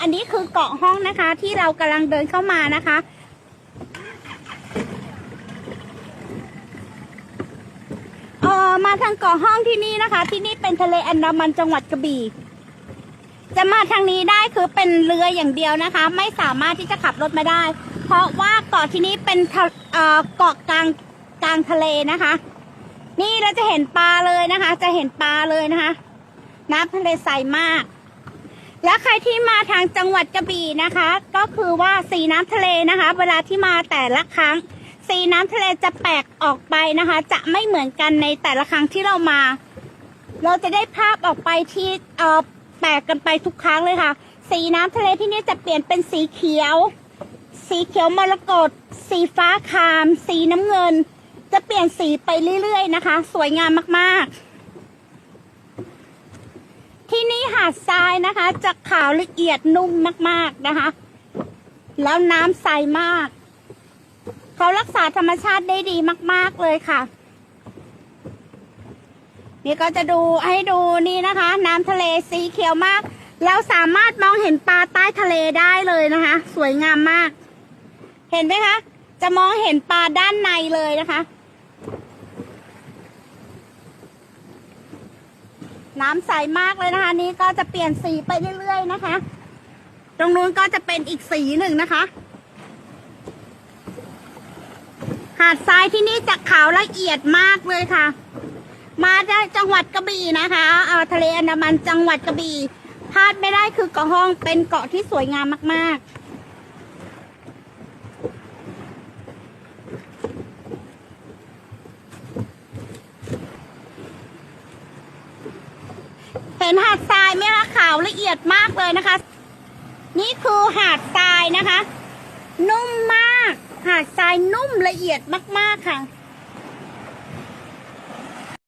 อันนี้คือเกาะห้องนะคะ ที่เรากำลังเดินเข้ามานะคะ เออมาทางเกาะห้องที่นี่นะคะ ที่นี่เป็นทะเลอันดามันจังหวัดกระบี่ จะมาทางนี้ได้คือเป็นเรืออย่างเดียวนะคะ ไม่สามารถที่จะขับรถมาได้ เพราะว่าเกาะที่นี้เป็นเอ่อเกาะกลางกลางทะเลนะคะ นี่เราจะเห็นปลาเลยนะคะ จะเห็นปลาเลยนะคะ น้ำทะเลใสมาก และใครที่มาทางจังหวัดกระบี่นะคะ ก็คือว่าสีน้ำทะเลนะคะ เวลาที่มาแต่ละครั้ง สีน้ำทะเลจะแปลกออกไปนะคะ จะไม่เหมือนกันในแต่ละครั้งที่เรามา เราจะได้ภาพออกไปที่เออแปลกกันไปทุกครั้งเลยค่ะ สีน้ำทะเลที่นี่จะเปลี่ยนเป็นสีเขียว สีเขียวมรกตสีฟ้าคาม สีน้ำเงิน จะเปลี่ยนสีไปเรื่อยๆนะคะ สวยงามมากๆ ที่ นาดทรายนะคะ จะขาวละเอียดนุ่มมากๆนะคะ แล้วน้ำใสมาก เขารักษาธรรมชาติได้ดีมาก ๆเลยค่ะ นี่ก็จะดูให้ดูนี่นะคะ น้ำทะเลสีเขียวมาก เราสามารถมองเห็นปลาใต้ทะเลได้เลยนะคะ สวยงามมาก เห็นไหมคะ จะมองเห็นปลาด้านในเลยนะคะ น้ำใสมากเลยนะคะ นี่ก็จะเปลี่ยนสีไปเรื่อยๆนะคะ ตรงนู้นก็จะเป็นอีกสีหนึ่งนะคะ หาดทรายที่นี่จะขาวละเอียดมากเลยค่ะ มาจากจังหวัดกระบี่นะคะเอ่อทะเลอันดามันจังหวัดกระบี่พลาดไม่ได้คือเกาะห้องเป็นเกาะที่สวยงามมากๆ นหาดทรายไหมคะขาวละเอียดมากเลยนะคะ นี่คือหาดทรายนะคะ นุ่มมาก หาดทรายนุ่มละเอียดมากๆค่ะ